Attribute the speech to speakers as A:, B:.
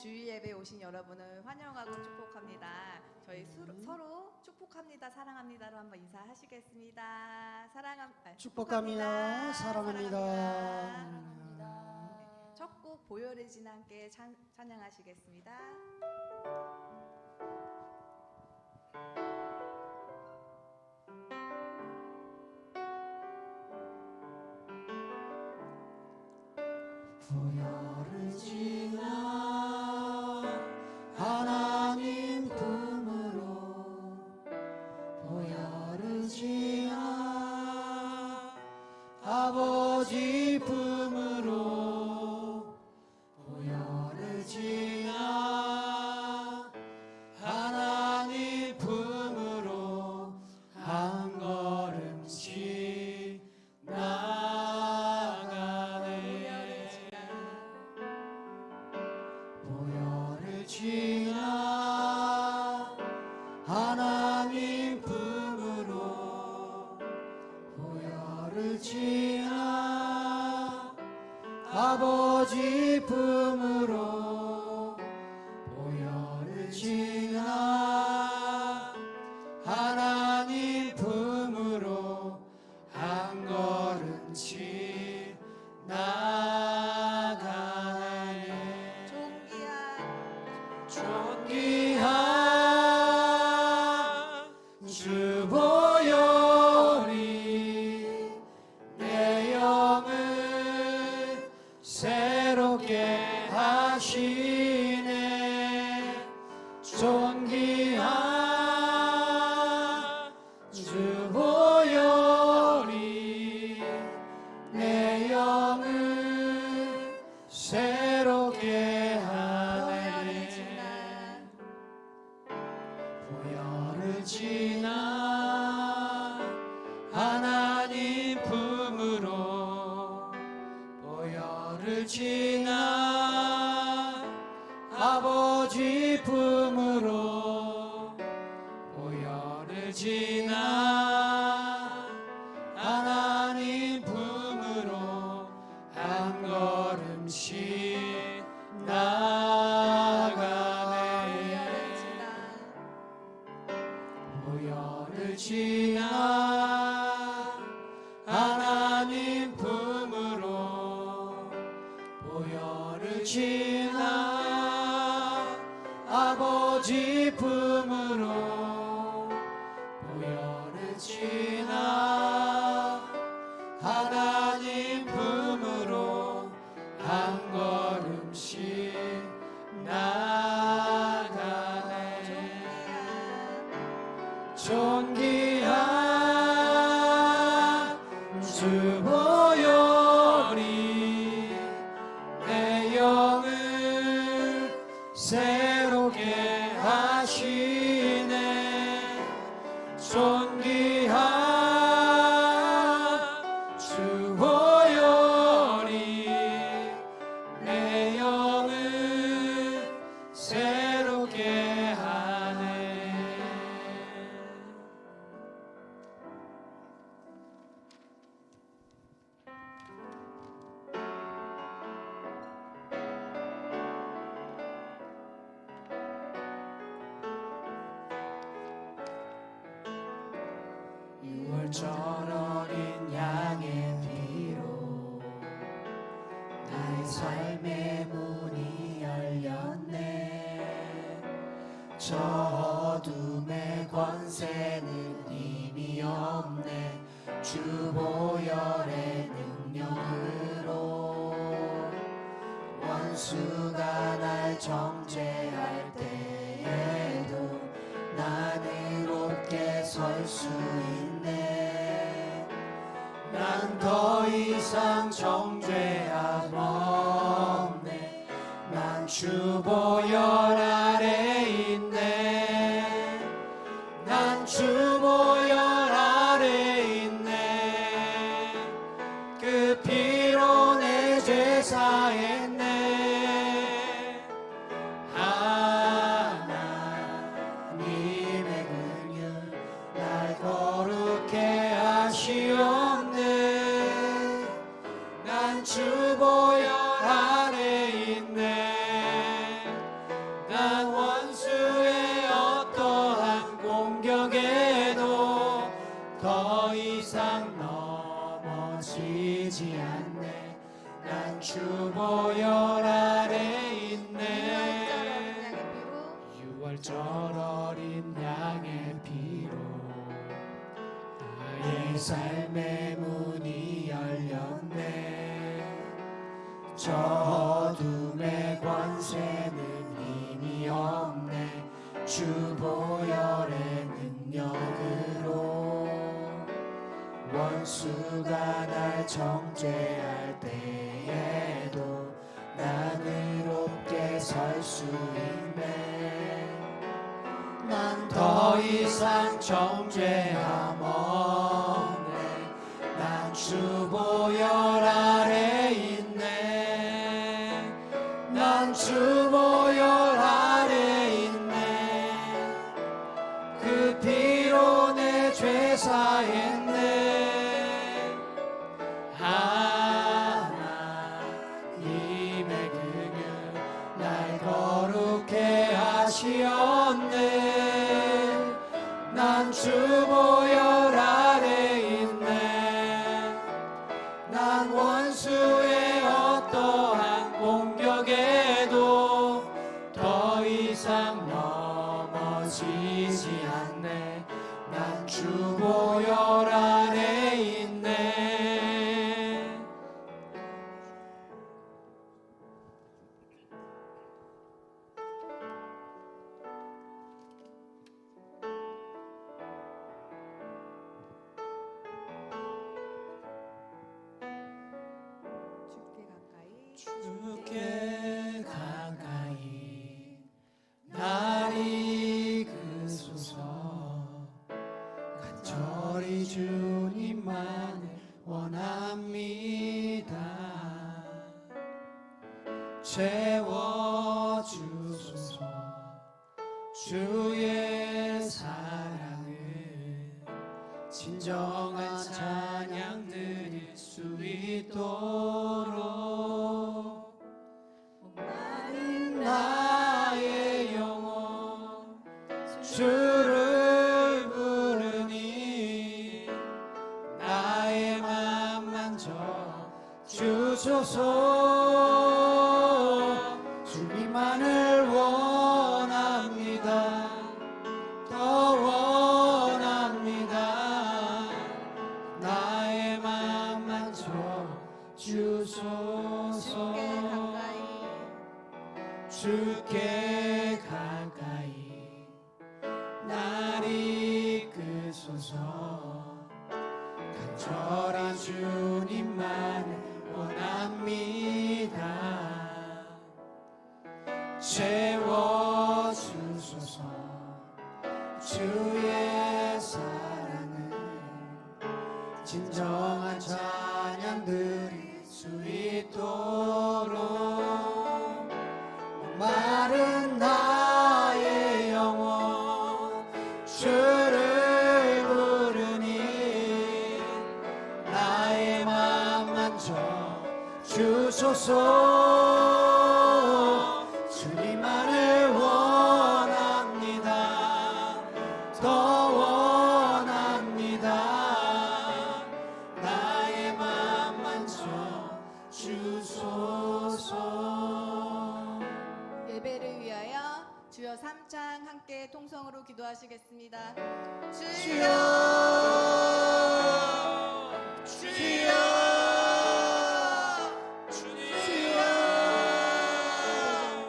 A: 주일 예배 오신 여러분을 환영하고 축복합니다. 저희 수-
B: 음.
A: 서로 축복합니다, 사랑합니다로 한번 인사하시겠습니다. 사랑함, 아,
B: 축복합니다. 사랑합니다.
A: 사랑합니다. 네, 첫곡 보혈의 진 함께 찬, 찬양하시겠습니다.
B: 보혈을 지 아버지 품으 새롭게 하시네. 존귀한 주보혈이 내 영을 새롭게 품으로 보혈을 지나 하나님 품으로 한 걸음씩 나가네.
A: 보혈을 지나
B: 하나님 품으로 보혈을 지나 지나 하나님 품으로 한 걸음씩 나가네. 존귀한 주보 절 어린 양의 피로 나의 삶의 문이 열렸네. 저 어둠의 권세는 이미 없네. 주 보혈의 능력으로 원수가 날 정죄할 때에도 나는 웃게 설 수 있네 난 더 이상 정죄함 없네. 난 주보 주 보혈 아래 있네.
A: 유월절 어린 양의 피로
B: 6월 절 어린 양의 피로 나의 삶의 문이 열렸네. 저어 이상 정죄함 없네. 난 주 보혈 아래 있네. 난 주 보혈 아래 있네. 그 피로 내 죄 사했네
A: 주께 가까이
B: 날이 그소서. 간절히 주님만을 원합니다. 채워주소서. 주의 사랑을 진정한 찬양 드릴 수 있도록 주소서. 주님만을 원합니다. 더 원합니다. 나의 맘 만져 주소서.
A: 주께 가까이.
B: 주께 가까이. 날 이끄소서. 간절한 주님만 주의 사랑을 진정한 찬양 드릴 수 있도록 마른 나의 영혼 주를 부르니 나의 맘 만 져 주소서
A: 3창 함께 통성으로 기도하시겠습니다. 주여!
B: 주여!